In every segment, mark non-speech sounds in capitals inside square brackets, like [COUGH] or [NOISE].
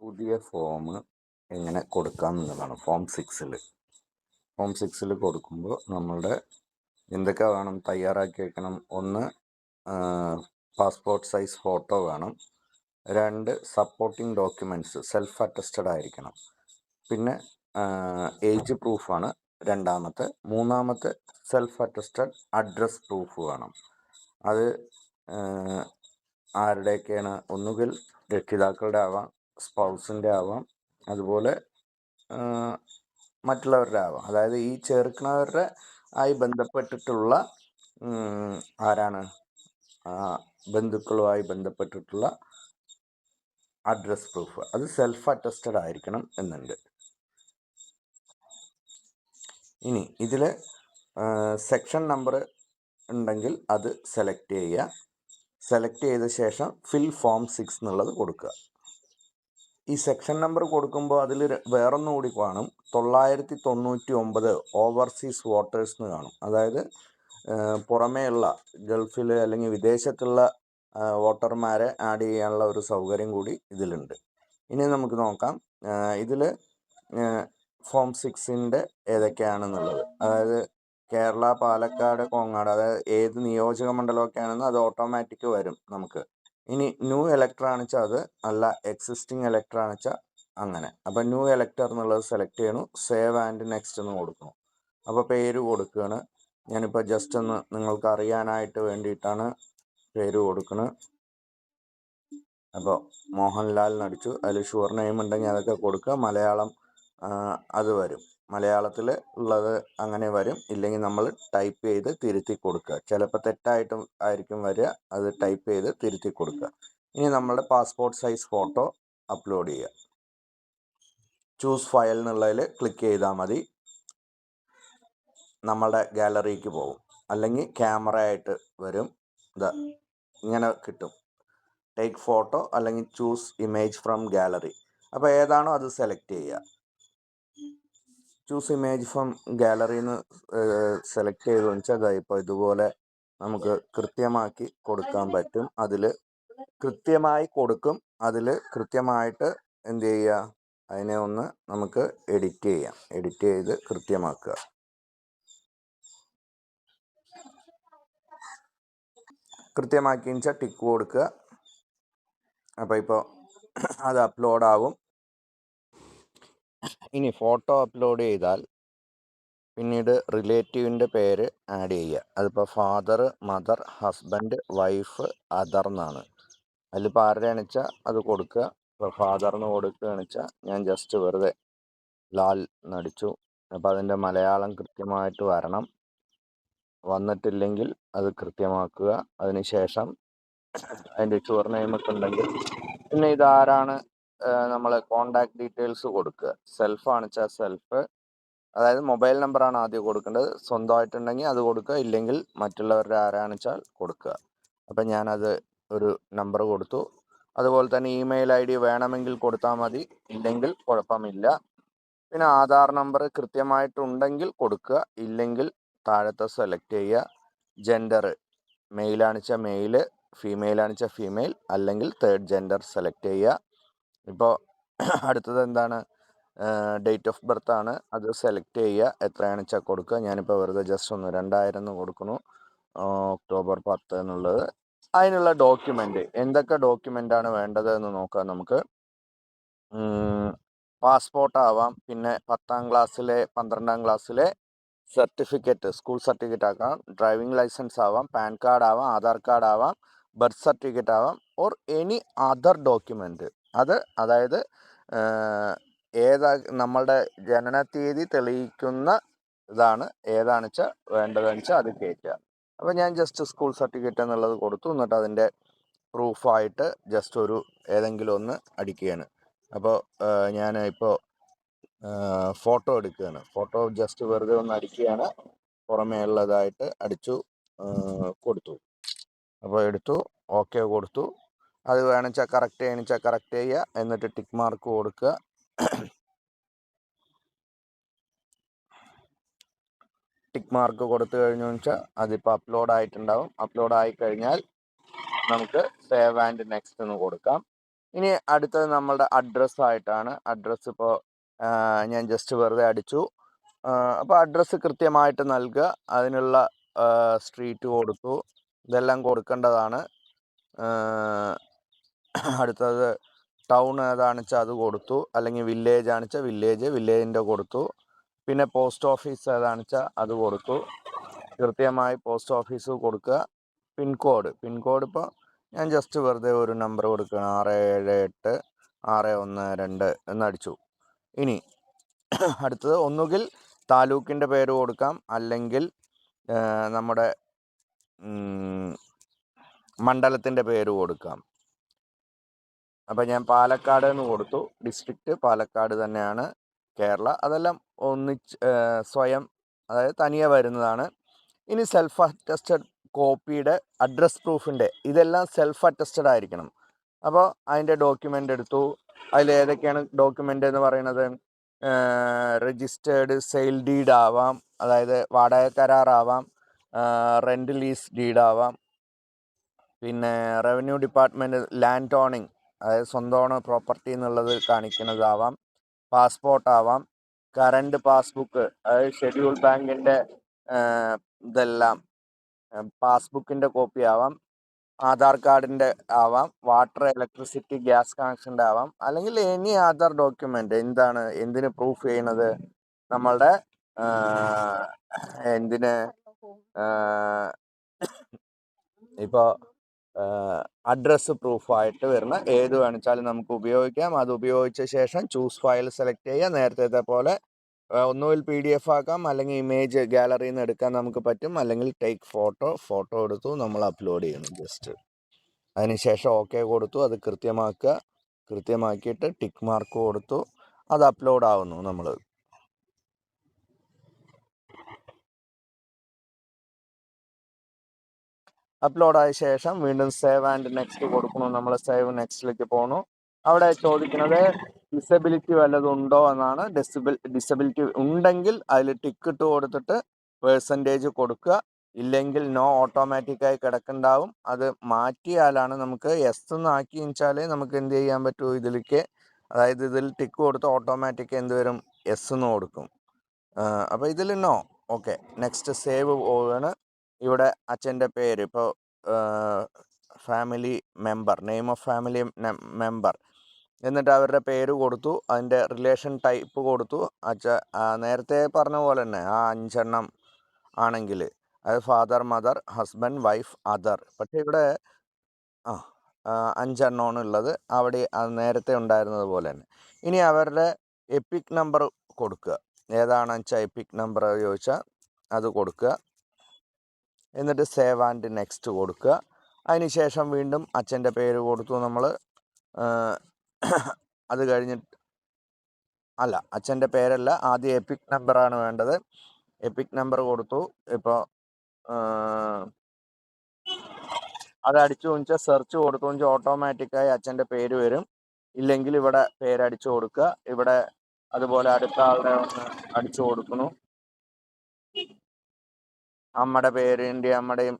പുതിയ ഫോം എങ്ങനെ കൊടുക്കാം എന്നുള്ളതാണ് ഫോം സിക്സിൽ ഫോം സിക്സിൽ കൊടുക്കുമ്പോൾ നമ്മളുടെ എന്തൊക്കെ വേണം തയ്യാറാക്കി വെക്കണം ഒന്ന് പാസ്പോർട്ട് സൈസ് ഫോട്ടോ വേണം രണ്ട് സപ്പോർട്ടിംഗ് ഡോക്യുമെന്റ്സ് സെൽഫ് അറ്റസ്റ്റഡ് ആയിരിക്കണം. പിന്നെ ഏജ് പ്രൂഫാണ് രണ്ടാമത്തെ. മൂന്നാമത്തെ സെൽഫ് അറ്റസ്റ്റഡ് അഡ്രസ് പ്രൂഫ് വേണം. അത് ആരുടെയൊക്കെയാണ്? ഒന്നുകിൽ രക്ഷിതാക്കളുടെ ആവാം സ്പൗസിന്റെ ആവാം. അതുപോലെ മറ്റുള്ളവരുടെ ആവാം. അതായത് ഈ ചേർക്കുന്നവരുടെ ആയി ബന്ധപ്പെട്ടിട്ടുള്ള ആരാണ്? ബന്ധുക്കളുമായി ബന്ധപ്പെട്ടിട്ടുള്ള അഡ്രസ് പ്രൂഫ്. അത് സെൽഫ് അറ്റസ്റ്റഡ് ആയിരിക്കണം എന്നുണ്ട്. ഇനി ഇതിൽ സെക്ഷൻ നമ്പർ ഉണ്ടെങ്കിൽ അത് സെലക്ട് ചെയ്യുക. സെലക്ട് ചെയ്ത ശേഷം ഫിൽ ഫോം സിക്സ് എന്നുള്ളത് കൊടുക്കുക. ഈ സെക്ഷൻ നമ്പർ കൊടുക്കുമ്പോൾ അതിൽ വേറൊന്നും കൂടി കാണും. തൊള്ളായിരത്തി തൊണ്ണൂറ്റി ഒമ്പത് ഓവർസീസ് വോട്ടേഴ്സ് എന്ന് കാണും. അതായത് പുറമേയുള്ള ഗൾഫിൽ അല്ലെങ്കിൽ വിദേശത്തുള്ള വോട്ടർമാരെ ആഡ് ചെയ്യാനുള്ള ഒരു സൗകര്യം കൂടി ഇതിലുണ്ട്. ഇനി നമുക്ക് നോക്കാം. ഇതിൽ ഫോം സിക്സിന്റെ ഏതൊക്കെയാണെന്നുള്ളത്. അതായത് കേരള പാലക്കാട് കോങ്ങാട് അതായത് ഏത് നിയോജക മണ്ഡലമൊക്കെ ആണെന്ന് അത് ഓട്ടോമാറ്റിക് വരും നമുക്ക്. ഇനി ന്യൂ ഇലക്ടർ ആണെച്ചാൽ അത് അല്ല എക്സിസ്റ്റിംഗ് ഇലക്ടർ ആണെച്ചാൽ അങ്ങനെ. അപ്പം ന്യൂ ഇലക്ടർ എന്നുള്ളത് സെലക്ട് ചെയ്യണു. സേവ് ആൻഡ് നെക്സ്റ്റ് എന്ന് കൊടുക്കണം. അപ്പോൾ പേര് കൊടുക്കുകയാണ് ഞാനിപ്പോൾ ജസ്റ്റ് ഒന്ന് നിങ്ങൾക്ക് അറിയാനായിട്ട് വേണ്ടിയിട്ടാണ് പേര് കൊടുക്കുന്നത് അപ്പോൾ മോഹൻലാൽ നടിച്ചു. അതിൽ ഷുവർ നെയിം ഉണ്ടെങ്കിൽ അതൊക്കെ കൊടുക്കുക. മലയാളം അത് വരും. മലയാളത്തിൽ ഉള്ളത് അങ്ങനെ വരും. ഇല്ലെങ്കിൽ നമ്മൾ ടൈപ്പ് ചെയ്ത് തിരുത്തി കൊടുക്കുക. ചിലപ്പോൾ തെറ്റായിട്ട് ആയിരിക്കും വരിക. അത് ടൈപ്പ് ചെയ്ത് തിരുത്തി കൊടുക്കുക. ഇനി നമ്മളുടെ പാസ്പോർട്ട് സൈസ് ഫോട്ടോ അപ്ലോഡ് ചെയ്യുക. ചൂസ് ഫയൽ എന്നുള്ളതിൽ ക്ലിക്ക് ചെയ്താൽ മതി. നമ്മളുടെ ഗാലറിക്ക് പോകും. അല്ലെങ്കിൽ ക്യാമറ ആയിട്ട് വരും. ഇതാ ഇങ്ങനെ കിട്ടും. ടേക്ക് ഫോട്ടോ അല്ലെങ്കിൽ ചൂസ് ഇമേജ് ഫ്രം ഗാലറി. അപ്പോൾ ഏതാണോ അത് സെലക്ട് ചെയ്യുക. ചൂസ് ഇമേജ് ഫ്രം ഗാലറിയിൽ നിന്ന് സെലക്ട് ചെയ്ത് വെച്ചാൽ ഇപ്പോൾ ഇതുപോലെ നമുക്ക് കൃത്യമാക്കി കൊടുക്കാൻ പറ്റും. അതിൽ കൃത്യമായി കൊടുക്കും. അതിൽ കൃത്യമായിട്ട് എന്ത് ചെയ്യുക അതിനെ ഒന്ന് നമുക്ക് എഡിറ്റ് ചെയ്യാം. എഡിറ്റ് ചെയ്ത് കൃത്യമാക്കുക. കൃത്യമാക്കി വെച്ചാൽ ടിക്ക് കൊടുക്കുക. അപ്പോൾ ഇപ്പോൾ അത് അപ്ലോഡ് ആവും. ഇനി ഫോട്ടോ അപ്ലോഡ് ചെയ്താൽ പിന്നീട് റിലേറ്റീവിന്റെ പേര് ആഡ് ചെയ്യുക. അതിപ്പോൾ father mother husband wife other എന്നാണ്. അതിലിപ്പോൾ ആരുടെ വെച്ചാൽ അത് കൊടുക്കുക. ഇപ്പോൾ ഫാദറിന് കൊടുക്കുകയാണ് വെച്ചാൽ ഞാൻ ജസ്റ്റ് വെറുതെ ലാൽ നടിച്ചു. അപ്പോൾ അതിന്റെ മലയാളം കൃത്യമായിട്ട് വരണം. വന്നിട്ടില്ലെങ്കിൽ അത് കൃത്യമാക്കുക. അതിനുശേഷം അതിന്റെ ചുവർ നെയിമൊക്കെ ഉണ്ടെങ്കിൽ പിന്നെ ഇതാരാണ് നമ്മൾ കോണ്ടാക്ട് ഡീറ്റെയിൽസ് കൊടുക്കുക. സെൽഫ് ആണെച്ചാൽ സെൽഫ് അതായത് മൊബൈൽ നമ്പറാണ് ആദ്യം കൊടുക്കേണ്ടത്. സ്വന്തമായിട്ടുണ്ടെങ്കിൽ അത് കൊടുക്കുക. ഇല്ലെങ്കിൽ മറ്റുള്ളവരുടെ ആരാണെച്ചാൽ കൊടുക്കുക. അപ്പം ഞാനത് ഒരു നമ്പർ കൊടുത്തു. അതുപോലെ തന്നെ ഇമെയിൽ ഐ ഡി വേണമെങ്കിൽ കൊടുത്താൽ മതി. ഇല്ലെങ്കിൽ കുഴപ്പമില്ല. പിന്നെ ആധാർ നമ്പർ കൃത്യമായിട്ടുണ്ടെങ്കിൽ കൊടുക്കുക. ഇല്ലെങ്കിൽ താഴത്തെ സെലക്ട് ചെയ്യുക. ജെൻഡർ മെയിലാണിച്ചാൽ മെയിൽ ഫീമെയിലാണിച്ചാൽ ഫീമെയിൽ അല്ലെങ്കിൽ തേർഡ് ജെൻഡർ സെലക്ട് ചെയ്യുക. ഇപ്പോൾ [CLEARS THROAT] അടുത്തത് എന്താണ്? ഡേറ്റ് ഓഫ് ബർത്ത് ആണ്. അത് സെലക്ട് ചെയ്യുക. എത്രയാണ് വെച്ചാൽ കൊടുക്കുക. ഞാനിപ്പോൾ വെറുതെ ജസ്റ്റ് ഒന്ന് രണ്ടായിരം എന്ന് കൊടുക്കുന്നു. ഒക്ടോബർ പത്ത് എന്നുള്ളത്. അതിനുള്ള ഡോക്യുമെന്റ് എന്തൊക്കെ ഡോക്യുമെന്റ് ആണ് വേണ്ടത് എന്ന് നോക്കാം നമുക്ക്. പാസ്പോർട്ട് ആവാം. പിന്നെ പത്താം ക്ലാസ്സിലെ പന്ത്രണ്ടാം ക്ലാസ്സിലെ സർട്ടിഫിക്കറ്റ് സ്കൂൾ സർട്ടിഫിക്കറ്റ് ആക്കാം. ഡ്രൈവിംഗ് ലൈസൻസ് ആവാം. പാൻ കാർഡ് ആവാം. ആധാർ കാർഡ് ആവാം. ബർത്ത് സർട്ടിഫിക്കറ്റ് ആവാം. ഓർ എനി അതർ ഡോക്യുമെന്റ് അത് അതായത് ഏതാ നമ്മളുടെ ജനന തീയതി തെളിയിക്കുന്ന ഇതാണ്. ഏതാണെന്ന് വെച്ചാൽ വേണ്ടതെന്ന് വെച്ചാൽ അത് കയറ്റുക അപ്പോൾ ഞാൻ ജസ്റ്റ് സ്കൂൾ സർട്ടിഫിക്കറ്റ് എന്നുള്ളത് കൊടുത്തു. എന്നിട്ട് അതിന്റെ പ്രൂഫായിട്ട് ജസ്റ്റ് ഒരു ഏതെങ്കിലും ഒന്ന് അടിക്കുകയാണ്. അപ്പോൾ ഞാൻ ഇപ്പോൾ ഫോട്ടോ എടുക്കുകയാണ്. ഫോട്ടോ ജസ്റ്റ് വെറുതെ ഒന്ന് അടിക്കുകയാണ്. പുറമേ ഉള്ളതായിട്ട് അടിച്ചു കൊടുത്തു. അപ്പോൾ എടുത്തു ഓക്കെ കൊടുത്തു. അത് വേണമെച്ചാൽ കറക്റ്റ് ചെയ്യണമെച്ചാൽ കറക്റ്റ് ചെയ്യുക എന്നിട്ട് ടിക്ക് മാർക്ക് കൊടുക്കുക. ടിക്ക് മാർക്ക് കൊടുത്തു കഴിഞ്ഞു വെച്ചാൽ അതിപ്പോൾ അപ്ലോഡ് ആയിട്ടുണ്ടാവും. അപ്ലോഡ് ആയി കഴിഞ്ഞാൽ നമുക്ക് സേവ് ആൻഡ് നെക്സ്റ്റ് എന്ന് കൊടുക്കാം. ഇനി അടുത്തത് നമ്മളുടെ അഡ്രസ്സ് ആയിട്ടാണ്. അഡ്രസ്സ് ഇപ്പോൾ ഞാൻ ജസ്റ്റ് വെറുതെ അടിച്ചു. അപ്പോൾ അഡ്രസ്സ് കൃത്യമായിട്ട് നൽകുക. അതിനുള്ള സ്ട്രീറ്റ് കൊടുത്തു. ഇതെല്ലാം കൊടുക്കേണ്ടതാണ്. അടുത്തത് ടൗൺ ഏതാണെന്ന് വെച്ചാൽ അത് കൊടുത്തു. അല്ലെങ്കിൽ വില്ലേജ് ആണെന്ന് വെച്ചാൽ വില്ലേജ് വില്ലേജിന്റെ കൊടുത്തു. പിന്നെ പോസ്റ്റ് ഓഫീസ് ഏതാണെന്ന് വെച്ചാൽ അത് കൊടുത്തു. കൃത്യമായി പോസ്റ്റ് ഓഫീസ് കൊടുക്കുക. പിൻകോഡ് പിൻകോഡ് ഇപ്പോൾ ഞാൻ ജസ്റ്റ് വെറുതെ ഒരു നമ്പർ കൊടുക്കുകയാണ്. ആറ് ഏഴ് എട്ട് ആറ് ഒന്ന് രണ്ട് എന്നടിച്ചു ഇനി അടുത്തത് ഒന്നുകിൽ താലൂക്കിന്റെ പേര് കൊടുക്കാം. അല്ലെങ്കിൽ നമ്മുടെ മണ്ഡലത്തിന്റെ പേര് കൊടുക്കാം. അപ്പം ഞാൻ പാലക്കാട് എന്ന് കൊടുത്തു. ഡിസ്ട്രിക്റ്റ് പാലക്കാട് തന്നെയാണ് കേരള. അതെല്ലാം ഒന്നിച്ച് സ്വയം അതായത് തനിയെ വരുന്നതാണ്. ഇനി സെൽഫ് അറ്റസ്റ്റഡ് കോപ്പിയുടെ അഡ്രസ് പ്രൂഫിന്റെ ഇതെല്ലാം സെൽഫ് അറ്റസ്റ്റഡ് ആയിരിക്കണം. അപ്പോൾ അതിന്റെ ഡോക്യുമെന്റ് എടുത്തു. അതിൽ ഏതൊക്കെയാണ് ഡോക്യുമെന്റ് എന്ന് പറയുന്നത്? രജിസ്റ്റേർഡ് സെയിൽ ഡീഡ് ആവാം. അതായത് വാടക കരാറാവാം റെന്റ് ലീസ് ഡീഡ് ആവാം. പിന്നെ റവന്യൂ ഡിപ്പാർട്ട്മെന്റ് ലാൻഡ് ഓണിങ് അതായത് സ്വന്തമാണ് പ്രോപ്പർട്ടി എന്നുള്ളത് കാണിക്കുന്നതാവാം. പാസ്പോർട്ട് ആവാം. കറണ്ട് പാസ്ബുക്ക് അതായത് ഷെഡ്യൂൾ ബാങ്കിന്റെ ഇതെല്ലാം പാസ്ബുക്കിന്റെ കോപ്പി ആവാം. ആധാർ കാർഡിന്റെ ആവാം. വാട്ടർ ഇലക്ട്രിസിറ്റി ഗ്യാസ് കണക്ഷന്റെ ആവാം. അല്ലെങ്കിൽ എനി ആധാർ ഡോക്യുമെന്റ് എന്താണ് എന്തിന് പ്രൂഫ് ചെയ്യണത് നമ്മളുടെ എന്തിന് ഇപ്പോൾ അഡ്രസ്സ് പ്രൂഫായിട്ട് വരുന്ന ഏത് വേണിച്ചാലും നമുക്ക് ഉപയോഗിക്കാം. അത് ഉപയോഗിച്ച ശേഷം ചൂസ് ഫയൽ സെലക്ട് ചെയ്യുക നേരത്തെ പോലെ ഒന്നുകിൽ പി ഡി എഫ് ആക്കാം അല്ലെങ്കിൽ ഇമേജ് ഗാലറിയിൽ നിന്ന് എടുക്കാൻ നമുക്ക് പറ്റും. അല്ലെങ്കിൽ ടേക്ക് ഫോട്ടോ ഫോട്ടോ എടുത്തു നമ്മൾ അപ്ലോഡ് ചെയ്യണം ജസ്റ്റ് അതിനുശേഷം ഓക്കെ കൊടുത്തു. അത് കൃത്യമാക്കുക. കൃത്യമാക്കിയിട്ട് ടിക്ക് മാർക്ക് കൊടുത്തു. അത് അപ്ലോഡ് ആവുന്നു നമ്മൾ. അപ്ലോഡ് ആയ ശേഷം വീണ്ടും സേവ് ആൻഡ് നെക്സ്റ്റ് കൊടുക്കുന്നു. നമ്മൾ സേവ് നെക്സ്റ്റിലേക്ക് പോകണു അവിടെ ചോദിക്കുന്നത് ഡിസബിലിറ്റി വല്ലതും ഉണ്ടോ എന്നാണ്. ഡിസബിൽ ഡിസബിലിറ്റി ഉണ്ടെങ്കിൽ അതിൽ ടിക്ക് ഇട്ട് കൊടുത്തിട്ട് പേഴ്സന്റേജ് കൊടുക്കുക. ഇല്ലെങ്കിൽ നോ ഓട്ടോമാറ്റിക്കായി കിടക്കുന്നുണ്ടാവും അത് മാറ്റിയാലാണ് നമുക്ക് എസ് എന്ന് ആക്കി വെച്ചാൽ നമുക്ക് എന്ത് ചെയ്യാൻ പറ്റൂ ഇതിലേക്ക്. അതായത് ഇതിൽ ടിക്ക് കൊടുത്ത് ഓട്ടോമാറ്റിക് എന്ത് വരും? എസ് എന്ന് കൊടുക്കും. അപ്പോൾ ഇതിൽ നോ ഓക്കെ നെക്സ്റ്റ് സേവ് പോവുകയാണ്. ഇവിടെ അച്ഛന്റെ പേര് ഇപ്പോൾ family member name of family member എന്നിട്ട് അവരുടെ പേര് കൊടുത്തു അതിന്റെ റിലേഷൻ ടൈപ്പ് കൊടുത്തു. അച്ഛ നേരത്തെ പറഞ്ഞ പോലെ തന്നെ ആ അഞ്ചെണ്ണം ആണെങ്കിൽ അത് father mother husband wife other പക്ഷേ ഇവിടെ ആ അഞ്ചെണ്ണമാണ് ഉള്ളത്. അവിടെ നേരത്തെ ഉണ്ടായിരുന്നത് പോലെ തന്നെ. ഇനി അവരുടെ എപ്പിക് നമ്പർ കൊടുക്കുക. ഏതാണെന്ന് വെച്ചാൽ എപ്പിക് നമ്പർ ചോദിച്ചാൽ അത് കൊടുക്കുക. എന്നിട്ട് സേവ് ആൻഡ് നെക്സ്റ്റ് കൊടുക്കുക. അതിനുശേഷം വീണ്ടും അച്ഛന്റെ പേര് കൊടുത്തു നമ്മൾ അത് കഴിഞ്ഞിട്ട് അല്ല അച്ഛന്റെ പേരല്ല ആദ്യം എപ്പിക് നമ്പറാണ് വേണ്ടത്. എപ്പിക് നമ്പർ കൊടുത്തു. ഇപ്പോൾ അത് അടിച്ചു വെച്ചാൽ സെർച്ച് കൊടുത്തു വെച്ചാൽ ഓട്ടോമാറ്റിക്കായി അച്ഛന്റെ പേര് വരും. ഇല്ലെങ്കിൽ ഇവിടെ പേരടിച്ചു കൊടുക്കുക. ഇവിടെ അതുപോലെ അടുത്ത ആളുടെ ഒന്ന് അടിച്ചു കൊടുക്കുന്നു. അമ്മയുടെ പേരിന്റെ അമ്മയുടെയും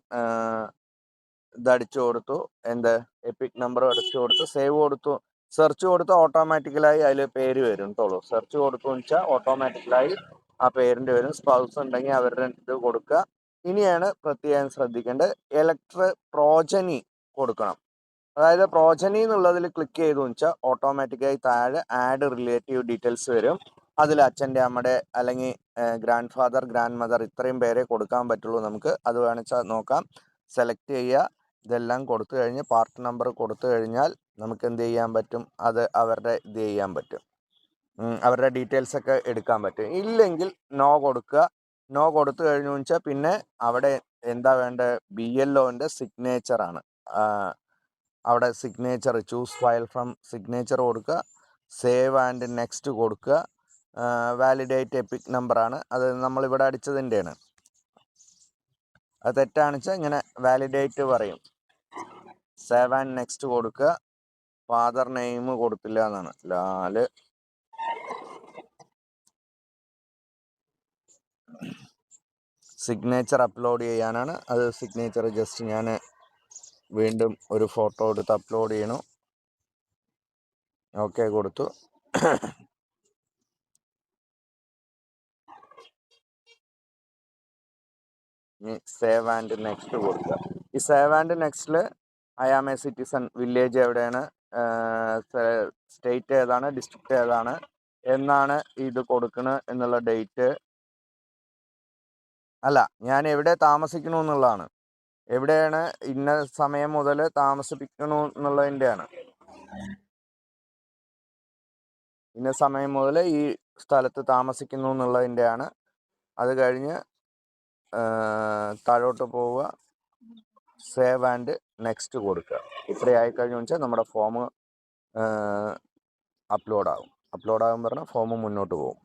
ഇത് അടിച്ചു കൊടുത്തു. എന്ത് എപ്പിക് നമ്പർ അടിച്ചു കൊടുത്തു. സേവ് കൊടുത്തു. സെർച്ച് കൊടുത്ത് ഓട്ടോമാറ്റിക്കലായി അതിൽ പേര് വരും കേട്ടോ സെർച്ച് കൊടുത്തു വെച്ചാൽ ഓട്ടോമാറ്റിക്കലായി ആ പേരിന്റെ വരും. സ്പൗസ് ഉണ്ടെങ്കിൽ അവരുടെ ഇത് കൊടുക്കുക. ഇനിയാണ് പ്രത്യേകം ശ്രദ്ധിക്കേണ്ടത് ഇലക്ട്ര പ്രോജനി കൊടുക്കണം. അതായത് പ്രോജനി എന്നുള്ളതിൽ ക്ലിക്ക് ചെയ്തു വെച്ചാൽ ഓട്ടോമാറ്റിക്കായി താഴെ ആഡ് റിലേറ്റീവ് ഡീറ്റെയിൽസ് വരും. അതിൽ അച്ഛന്റെ അമ്മയുടെ അല്ലെങ്കിൽ ഗ്രാൻഡ് ഫാദർ ഗ്രാൻഡ് മദർ ഇത്രയും പേരെ കൊടുക്കാൻ പറ്റുള്ളൂ നമുക്ക്. അത് വേണിച്ചാൽ നോക്കാം. സെലക്ട് ചെയ്യുക ഇതെല്ലാം കൊടുത്തു കഴിഞ്ഞ് പാർട്ട് നമ്പർ കൊടുത്തു കഴിഞ്ഞാൽ നമുക്ക് എന്ത് ചെയ്യാൻ പറ്റും? അത് അവരുടെ ഇത് ചെയ്യാൻ പറ്റും. അവരുടെ ഡീറ്റെയിൽസ് ഒക്കെ എടുക്കാൻ പറ്റും. ഇല്ലെങ്കിൽ നോ കൊടുക്കുക. നോ കൊടുത്തു കഴിഞ്ഞു വെച്ചാൽ പിന്നെ അവിടെ എന്താ വേണ്ട? ബി എൽ ഒന്റെ സിഗ്നേച്ചറാണ് അവിടെ signature choose file from signature കൊടുക്കുക. സേവ് ആൻഡ് നെക്സ്റ്റ് കൊടുക്കുക. വാലിഡേറ്റ് എപ്പിക് നമ്പറാണ് അത് നമ്മളിവിടെ അടിച്ചതിന്റെയാണ് അത് തെറ്റാണെന്ന് വെച്ചാൽ ഇങ്ങനെ വാലിഡേറ്റ് പറയും. സെവൻ നെക്സ്റ്റ് കൊടുക്കുക ഫാദർ നെയിം കൊടുത്തില്ല എന്നാണ്. ലാൽ. സിഗ്നേച്ചർ അപ്ലോഡ് ചെയ്യാനാണ്. അത് സിഗ്നേച്ചർ ജസ്റ്റ് ഞാൻ വീണ്ടും ഒരു ഫോട്ടോ എടുത്ത് അപ്ലോഡ് ചെയ്യണു. ഓക്കെ കൊടുത്തു. ഇനി സേവ് ആൻഡ് നെക്സ്റ്റ് കൊടുക്കുക. ഈ save and നെക്സ്റ്റിൽ I am a citizen village എവിടെയാണ്? സ്റ്റേറ്റ് ഏതാണ്? ഡിസ്ട്രിക്റ്റ് ഏതാണ്? എന്നാണ് ഇത് കൊടുക്കുന്നത് എന്നുള്ള ഡേറ്റ്. അല്ല ഞാൻ എവിടെ താമസിക്കണു എന്നുള്ളതാണ്. എവിടെയാണ് ഇന്ന സമയം മുതൽ താമസിപ്പിക്കണു എന്നുള്ളതിന്റെയാണ്. ഇന്ന സമയം മുതൽ ഈ സ്ഥലത്ത് താമസിക്കുന്നു എന്നുള്ളതിന്റെയാണ്. അത് കഴിഞ്ഞ് താഴോട്ട് പോവുക. സേവ് ആൻഡ് നെക്സ്റ്റ് കൊടുക്കുക. ഇത്രയായി കഴിഞ്ഞു വെച്ചാൽ നമ്മുടെ ഫോം അപ്ലോഡ് ആകും അപ്ലോഡ് പറഞ്ഞാൽ ഫോം മുന്നോട്ട് പോകും.